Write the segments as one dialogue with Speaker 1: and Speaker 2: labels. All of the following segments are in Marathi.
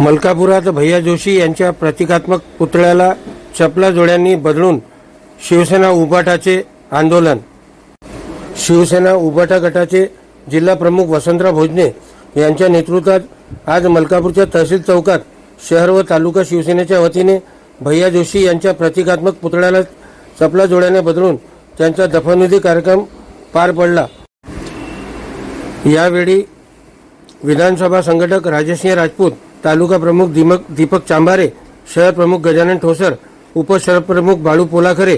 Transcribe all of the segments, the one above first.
Speaker 1: मलकापुरात भैया जोशी यांच्या प्रतिकात्मक पुतळ्याला चपला जोड्यांनी बदलून शिवसेना उबाटाचे आंदोलन. शिवसेना उबाटा गटाचे जिल्हा प्रमुख वसंतराव भोजने यांच्या नेतृत्वात आज मलकापूरच्या तहसील चौकात शहर व तालुका शिवसेनेच्या वतीने भैया जोशी यांच्या प्रतिकात्मक पुतळ्याला चपला जोड्याने बदलून त्यांचा दफनविधी कार्यक्रम पार पडला. यावेळी विधानसभा संघटक राजसिंह राजपूत तालुका प्रमुख दीमक दीपक चांभारे शहर प्रमुख गजानन ठोसर उपशहर प्रमुख बाळू पोलाखरे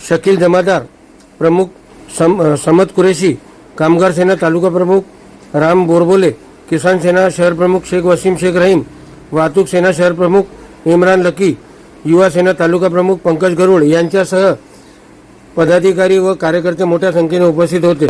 Speaker 1: शकील जमादार प्रमुख सम समत कुरेशी कामगार सेना तालुका प्रमुख राम बोरबोले किसान सेना शहर प्रमुख शेख वसीम शेख रहीम वाहतूक सेना शहर प्रमुख इम्रान लकी युवा सेना तालुका प्रमुख पंकज गरुड यांच्यासह पदाधिकारी व कार्यकर्ते मोठ्या संख्येने उपस्थित होते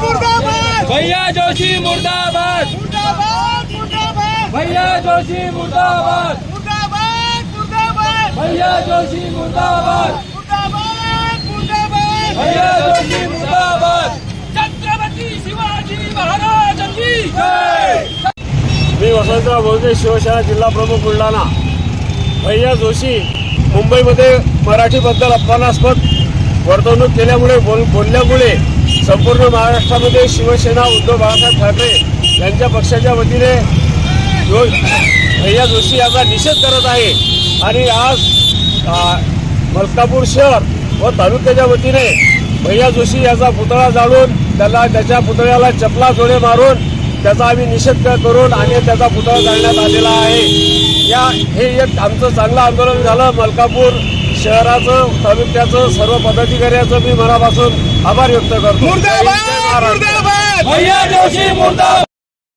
Speaker 2: मुर्दाबाद
Speaker 3: भैया जोशी मुर्दाबाद
Speaker 2: मुर्दाबाद मुर्दाबाद
Speaker 3: भैया जोशी मुर्दाबाद।
Speaker 2: मुर्दाबाद मुर्दाबाद।
Speaker 3: भैया जोशी मुर्दाबाद।
Speaker 2: मुर्दाबाद मुर्दाबाद।
Speaker 3: भैया जोशी मुर्दाबाद।
Speaker 2: छत्रपती शिवाजी महाराजांची जय।
Speaker 4: मी वसंतराव भोसले शिवसेना जिल्हा प्रमुख बुलढाणा. भैया जोशी मुंबईमध्ये मराठीबद्दल अपमानास्पद वर्तवणूक केल्यामुळे बोल बोलल्यामुळे संपूर्ण महाराष्ट्रामध्ये शिवसेना उद्धव बाळासाहेब ठाकरे यांच्या पक्षाच्या वतीने भैया जोशी याचा निषेध करत आहे. आणि आज मलकापूर शहर व तालुक्याच्या वतीने भैया जोशी याचा पुतळा जाळून त्याला त्याच्या पुतळ्याला चपला जोडे मारून त्याचा आम्ही निषेध करून आणि त्याचा पुतळा जाळण्यात आलेला आहे. या हे एक आमचं चांगलं आंदोलन झालं. मलकापूर शहराचं तालुक्याचं सर्व पदाधिकाऱ्याचं मी मनापासून आभार व्यक्त करतो.